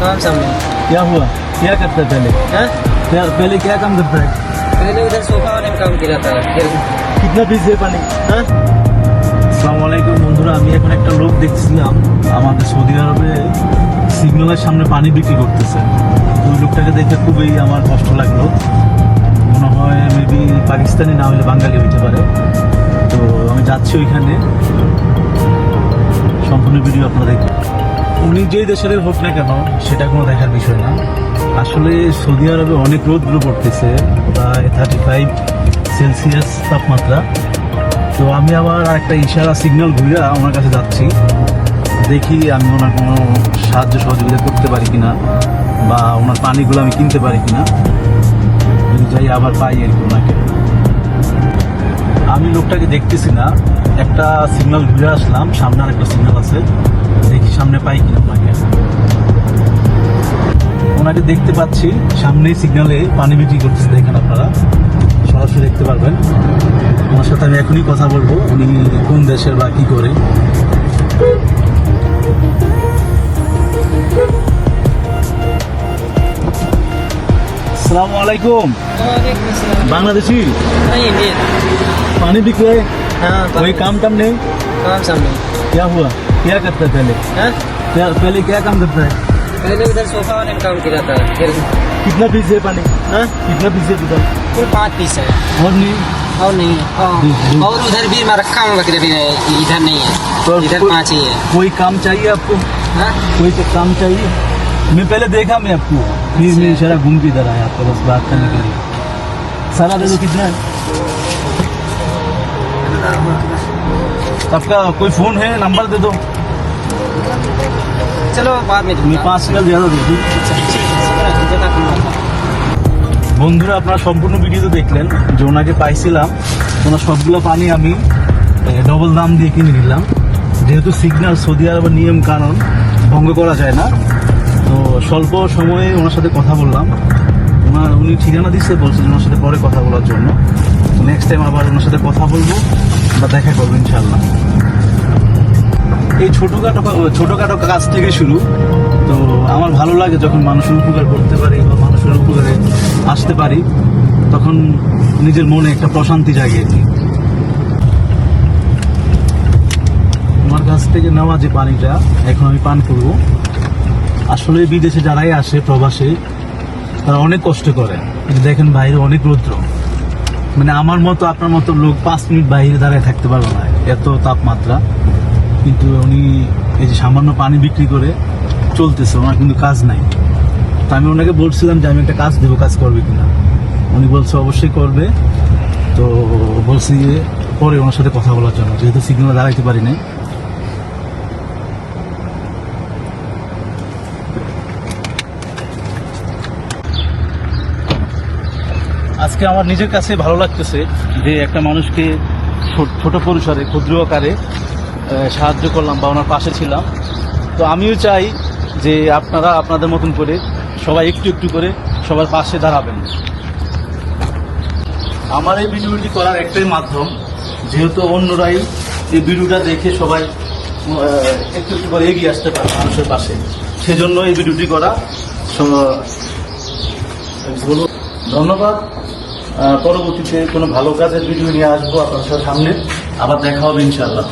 कौन सा में क्या हुआ क्या करता है पहले हाँ क्या पहले क्या काम करता है पहले उधर सोफा वाले में काम किया था फिर कितना पीस है पानी हाँ আসসালামু আলাইকুম বন্ধুরা আমি এখন একটা লোক দেখছিলাম আমাদের সৌদি আরবে সিগন্যালের সামনে পানি বিক্রি করতেছে তো ওই লোকটাকে দেখে খুবই আমার কষ্ট লাগলো মনে হয় মেবি পাকিস্তানি না হলে বাঙালি হইতে পারে তো আমি যাচ্ছি ওইখানে সম্পূর্ণ ভিডিও আপনারা দেখবেন উনি যেই দেশের হোক না কেন, সেটা কোনো দেখার বিষয় না। আসলে সৌদি আরবে অনেক রোদ্র পড়তেছে প্রায় থার্টি ফাইভ সেলসিয়াস তাপমাত্রা। তো আমি আবার একটা ইশারা সিগন্যাল ঘুরে ওনার কাছে যাচ্ছি। দেখি আমি ওনার কোনো সাহায্য সহযোগিতা করতে পারি কিনা, বা ওনার পানিগুলো আমি কিনতে পারি কিনা। যদি যাই আবার পাই আর কি ওনাকে। আমি লোকটাকে দেখতেছি না। একটা সিগন্যাল ঘুরে আসলাম, সামনে আর একটা সিগন্যাল আছে। দেখি সামনে পাই কিনা ওনাকে ওনাকে দেখতে পাচ্ছি সামনেই সিগন্যালে পানি বিক্রি করতেছে দেখেন আপনারা সরাসরি দেখতে পারবেন ওনার সাথে আমি এখনই কথা বলবো উনি কোন দেশের বা কি করে আসসালামু আলাইকুম वालेकुम अस्सलाम बांग्लादेशी नहीं इंडियन पानी बिक रहे हाँ कोई काम टाम नहीं कौन सा में क्या हुआ क्या करता है पहले? हाँ? क्या पहले क्या काम करता है? पहले उधर सोफा वाले में काम किया था फिर कितना पीस है पानी? हाँ? कितना पीस है दुकान कुल पाँच पीस है। और नहीं? और नहीं है। हम्म। और उधर भी मैं रखा हूँ बकरे भी है इधर नहीं है। तो इधर पाँच ही है। कोई काम चाहिए आपको? हाँ? कोई तो काम चाहिए? मैं पहले देखा मैं आपको। फिर मैं इशारा घूम के इधर आया आपको बस बात करने के लिए। सारा दे दो कितना है? आपका कोई फोन है नंबर दे दो चलो बाद में मैं दूंगा पाँच मिनट ज़्यादा दे दूँ जज़ाकल्लाह। বন্ধুরা আপনারা সম্পূর্ণ ভিডিওতে দেখলেন যে ওনাকে পাইছিলাম ওনার সবগুলো পানি আমি ডবল দাম দিয়ে কিনে নিলাম যেহেতু সিগন্যাল সৌদি আরবের নিয়ম কানুন ভঙ্গ করা যায় না তো স্বল্প সময়ে ওনার সাথে কথা বললাম ওনার উনি ঠিকানা দিচ্ছে বলছেন ওনার সাথে পরে কথা বলার জন্য নেক্সট টাইম আবার ওনার সাথে কথা বলব বা দেখা করব ইনশাল্লাহ এই ছোটোখাটো ছোটোখাটো কাজ থেকে শুরু। তো আমার ভালো লাগে যখন মানুষের উপকার করতে পারি বা মানুষের উপকারে আসতে পারি, তখন নিজের মনে একটা প্রশান্তি জাগে আমার কাছ থেকে নেওয়া যে পানিটা, এখন আমি পান করব। আসলে বিদেশে যারাই আসে, প্রবাসে, তারা অনেক কষ্ট করে। দেখেন বাইরে অনেক রৌদ্র। মানে আমার মতো, আপনার মতো লোক পাঁচ মিনিট বাইরে দাঁড়ায় থাকতে পারবে না। এত তাপমাত্রা। কিন্তু উনি এই যে সামান্য পানি বিক্রি করে চলতেছে, ওনার কিন্তু কাজ নাই। তো আমি ওনাকে বলছিলাম যে, আমি একটা কাজ দেবো, কাজ করবে কিনা? উনি বলছে, অবশ্যই করবে। তো বলছি যে পরে ওনার সাথে কথা বলার জন্য। যেহেতু সিগন্যাল দাঁড়াইতে পারি নাই আজকে আমার নিজের কাছে ভালো লাগতেছে যে একটা মানুষকে ছোট- পরিসরে ক্ষুদ্র আকারে সাহায্য করলাম বা ওনার পাশে ছিলাম। তো আমিও চাই যে আপনারা আপনাদের মতন করে সবাই একটু একটু করে সবার পাশে দাঁড়াবেন। আমার এই ভিডিওটি করার একটাই মাধ্যম, যেহেতু অন্যরাই এই ভিডিওটা দেখে সবাই একটু একটু করে এগিয়ে আসতে পারে মানুষের পাশে। সেজন্য এই ভিডিওটি করা বলুন ধন্যবাদ। পরবর্তীতে কোনো ভালো কাজের ভিডিও নিয়ে আসব আপনার সামনে। আবার দেখা হবে ইনশাল্লাহ